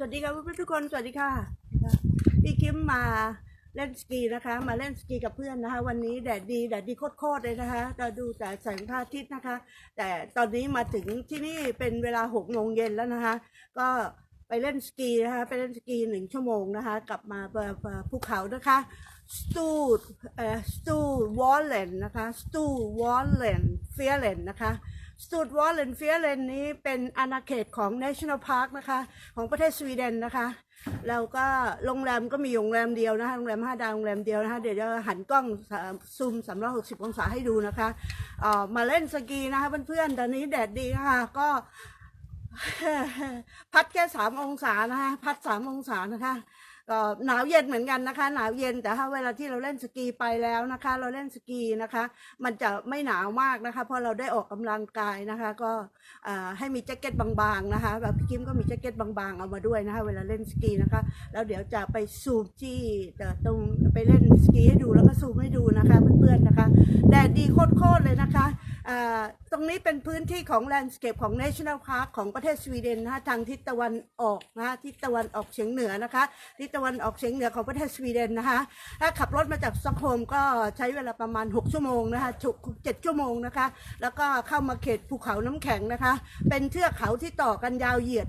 สวัสดีค่ะเพื่อนทุกคน สวัสดีค่ะ พี่คิมมาเล่นสกีนะคะ มาเล่นสกีกับเพื่อนนะคะ วันนี้แดดดีแดดดีโคตรๆเลยนะคะเราดูแต่แสงพระอาทิตย์นะคะ แต่ตอนนี้มาถึงที่นี่เป็นเวลาหกโมงเย็นแล้วนะคะ ก็ไปเล่นสกีนะคะไปเล่นสกีหนึ่งชั่วโมงนะคะ กลับมาภูเขานะคะสตูดเอ่อสตูวอลเลนนะคะสตูวอลเลนเฟียเลนนะคะ สตูดวอลเลนเฟียเลนนี้เป็นอาณาเขตของ National Park นะคะ ของประเทศสวีเดนนะคะ แล้วก็โรงแรมก็มีโรงแรมเดียวนะคะโรงแรมห้าดาวโรงแรมเดียวนะคะ เดี๋ยวจะหันกล้องซูม 360 องศาให้ดูนะคะออมาเล่นสกีนะคะเพื่อนๆตอนนี้แดดดีนะคะก็ พัดแค่สามองศานะคะพัดสามองศานะคะก็หนาวเย็นเหมือนกันนะคะ หนาวเย็นแต่ถ้าเวลาที่เราเล่นสกีไปแล้วนะคะ เราเล่นสกีนะคะ มันจะไม่หนาวมากนะคะ เพราะเราได้ออกกำลังกายนะคะ ก็อ่าให้มีแจ็คเก็ตบางๆนะคะแบบพี่คิมก็มีแจ็คเก็ตบางๆเอามาด้วยนะคะ เวลาเล่นสกีนะคะ แล้วเดี๋ยวจะไปซูมที่เอ่ตรงไปเล่นสกีให้ดูแล้วก็ซูมให้ดูนะคะเพื่อนๆนะคะแดดดีโคตรๆเลยนะคะ ตรงนี้เป็นพื้นที่ของแลนด์สเคปของ National Park ของประเทศสวีเดนนะคะทางทิศตะวันออกนะคะทิศตะวันออกเฉียงเหนือนะคะทิศตะวันออกเฉียงเหนือของประเทศสวีเดนนะคะถ้าขับรถมาจากสตอกโฮมก็ใช้เวลาประมาณ 6 ชั่วโมงนะคะเจ็ดชั่วโมงนะคะ แล้วก็เข้ามาเขตภูเขาน้ำแข็งนะคะ เป็นเทือกเขาที่ต่อกันยาวเหยียด